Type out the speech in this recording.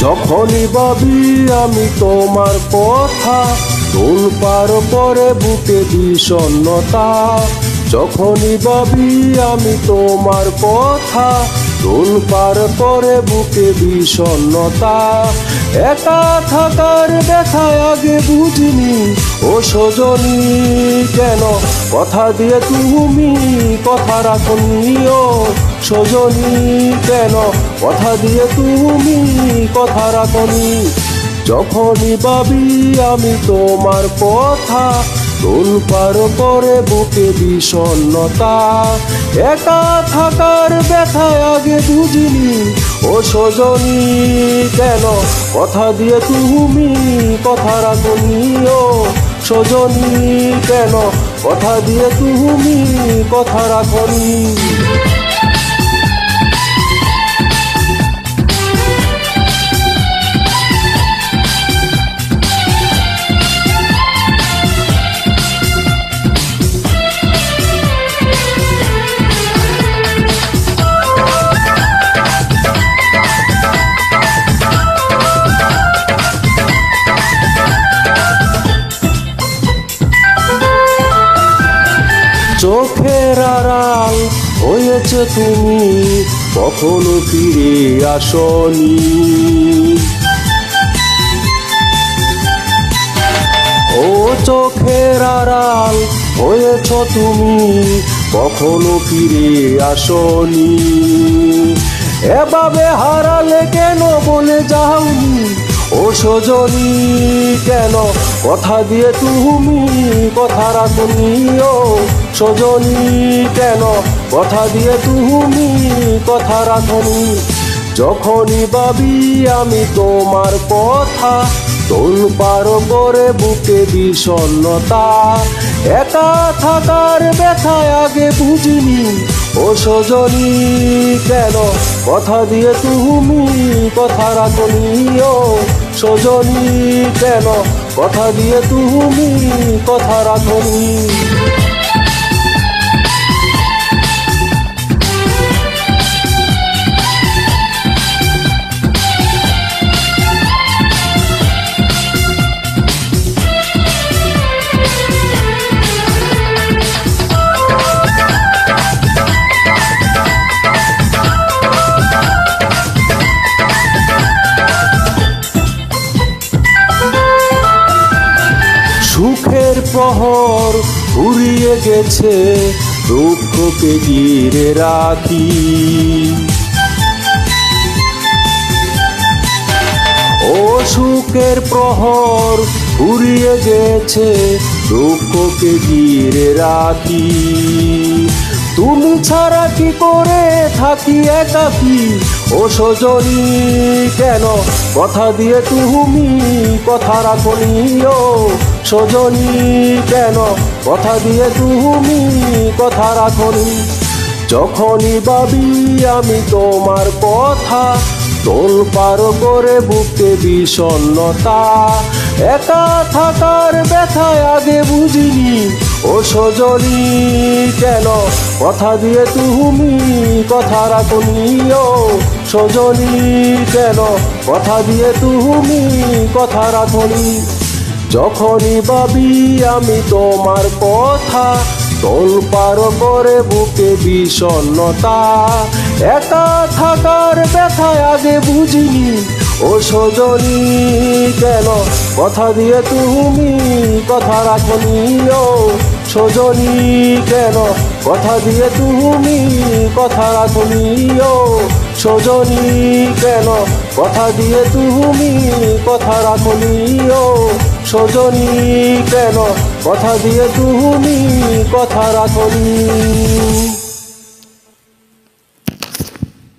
যখনই ভাবি আমি তোমার কথা দোল পার পরে বুকে বিষণ্ণতা। যখনই ভাবি আমি তোমার কথা দোল পার পরে বুকে বিষণ্ণতা। একা থাকার ব্যথায় আগে বুঝিনি, ও সজনী কেন? কথা দিয়ে তুমি কথা রাখনিও সজনী কেন? কথা দিয়ে তুমি কথা রাখনি। যখনই ভাবি আমি তোমার কথা দোল পার করে বুকে বিষণ্নতা একা থাকার ব্যথা আগে বুঝিনি। ও সজনি, কেন কথা দিয়ে তুমি কথা রাখনি? ও সজনি, কেন কথা দিয়ে তুমি কথা রাখনি? চোখের আড়াল হয়েছে তুমি কখনো ফিরে আসনি। ও চোখের আড়াল হয়েছ তুমি কখনো ফিরে আসনি। এভাবে হারালে কেন বলে যাওনি? ও সজনী কেন কথা দিয়ে তুমি কথা রাখনি ও সজনী কেন? কথা দিয়ে তুমি কথা রাখনি। যখনই ভাবি আমি তোমার কথা তোল পার করে বুকে বিষণ্ণতা। একা থাকার ব্যথায় আগে বুঝিনি। ও সজনী কেন? কথা দিয়ে তুমি কথা রাখনি ও সজনী কেন? কথা দিয়ে তুমি কথা রাখনি প্রহর ফুরিয়ে গেছে দুঃখকে ঘিরে রাখি। ও সুখের প্রহর ফুরিয়ে গেছে দুঃখকে ঘিরে রাখি। তুমি ছাড়া কি করে থাকি একাকি? ও সজনী, কেন কথা দিয়ে তুমি কথা রাখনি ও সজনী, কেন কথা দিয়ে তুমি কথা রাখনি? যখনই ভাবি আমি তোমার কথা তোল পার করে বুকে বিষণ্ণতা, একা থাকার ব্যথায় আগে বুঝিনি ও সজনী, কেন কথা দিয়ে তুমি কথা রাখনি ও সজনী, কেন কথা দিয়ে তুমি কথা রাখনি যখনই ভাবি আমি তোমার কথা তোল পার করে বুকে বিষণ্ণতা। একা থাকার ব্যথায় আগে বুঝিনি। ও সজনী, কেন কথা দিয়ে তুমি কথা রাখনি ও সজনী কেন? কথা দিয়ে তুমি কথা রাখনি ও সজনী কেন? কথা দিয়ে তুমি কথা রাখনি ও সজনী কেন? কথা দিয়ে তুমি কথা রাখনি।